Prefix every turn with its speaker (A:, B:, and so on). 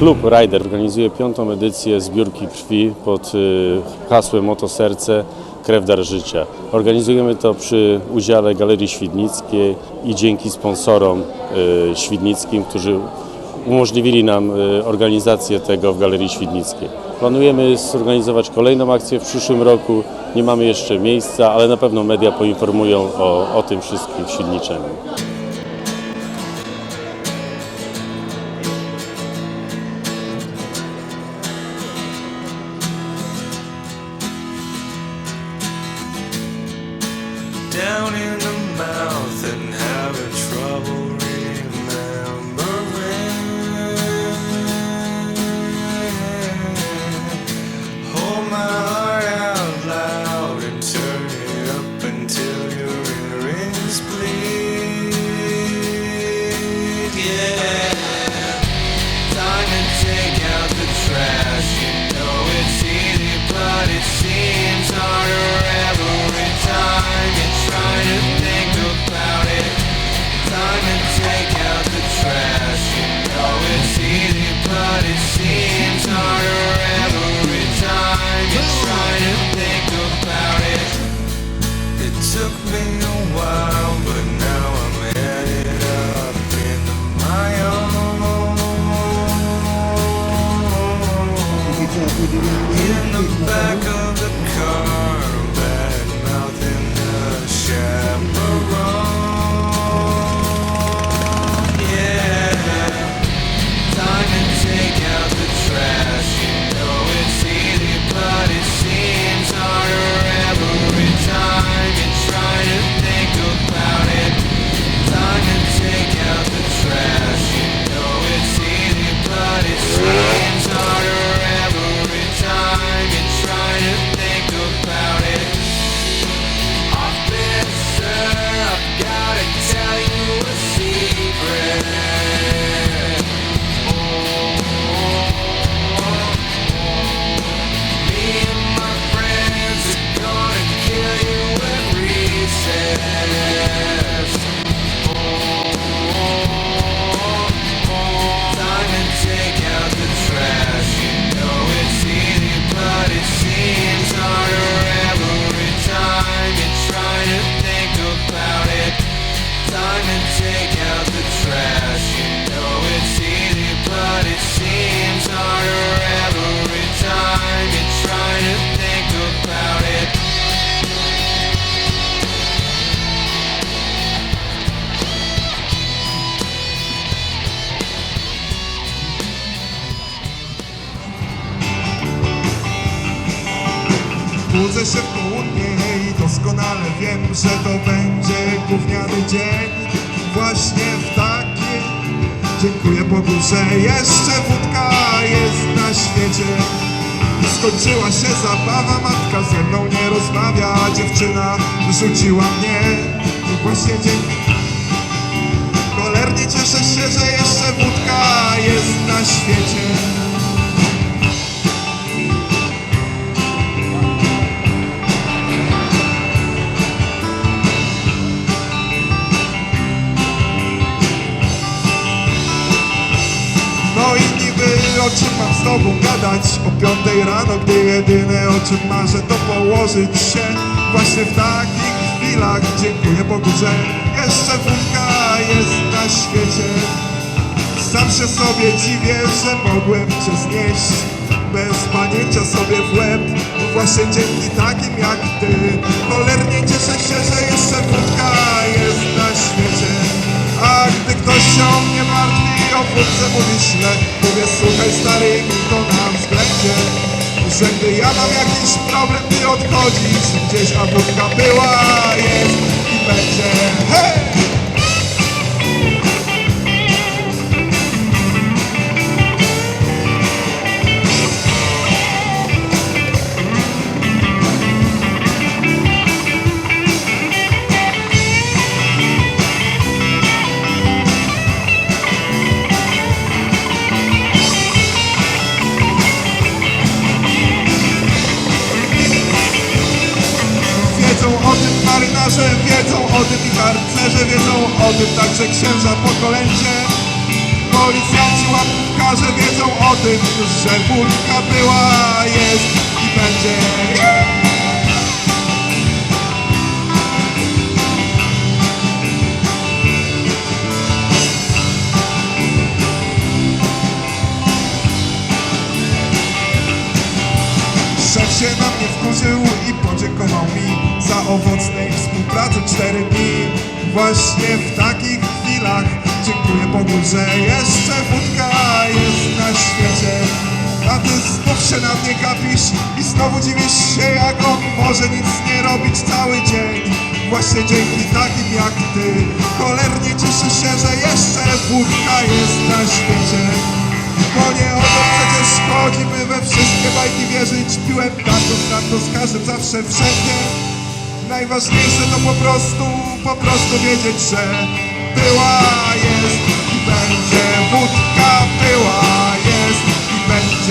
A: Klub Rider organizuje piątą edycję zbiórki krwi pod y, hasłem Oto Serce, Krew Dar Życia. Organizujemy to przy udziale Galerii Świdnickiej i dzięki sponsorom y, świdnickim, którzy umożliwili nam y, organizację tego w Galerii Świdnickiej. Planujemy zorganizować kolejną akcję w przyszłym roku. Nie mamy jeszcze miejsca, ale na pewno media poinformują o, o tym wszystkim w Świdniczeniu.
B: Down in the mouth and having trouble remembering. Hold my heart out loud and turn In the back of the car,
C: Budzę się w południe i doskonale wiem, że to będzie gówniany dzień. Właśnie w taki. Dziękuję Bogu, że jeszcze wódka jest na świecie. Skończyła się zabawa, matka ze mną nie rozmawia Dziewczyna rzuciła mnie. Właśnie dzięki. Cholernie cieszę się, że o czym mam z tobą gadać. O piątej rano, gdy jedyne o czym marzę to położyć się Właśnie w takich chwilach. Dziękuję Bogu, że jeszcze wódka jest na świecie. Sam się sobie dziwię, że mogłem cię znieść Bez panięcia sobie w łeb. Właśnie dzięki takim jak ty Cholernie cieszę się, że jeszcze wódka jest na świecie. A gdy ktoś się o mnie martwi O wódce mówi źle. Mówię słuchaj stary, to na względzie Że gdy ja mam jakiś problem Ty odchodzisz. Gdzieś A wódka była, marynarze, wiedzą o tym i harcerze, wiedzą o tym także księża po kolędzie. Policjanci, łapówkarze wiedzą o tym, że wódka była, jest i będzie. Się na mnie wkurzył i podziękował mi za owocnej współpracy cztery dni. Właśnie w takich chwilach dziękuję Bogu, że jeszcze wódka jest na świecie. A ty znów się na mnie gapisz i znowu dziwisz się, jak on może nic nie robić cały dzień. Właśnie dzięki takim jak ty cholernie cieszę się, że jeszcze wódka jest na świecie. Bo nie o to przecież chodzi, by we Walczyć piłem kartów, na to z każdym zawsze wszędzie Najważniejsze to po prostu, po prostu wiedzieć, że Była, jest i będzie. Wódka była, jest i będzie.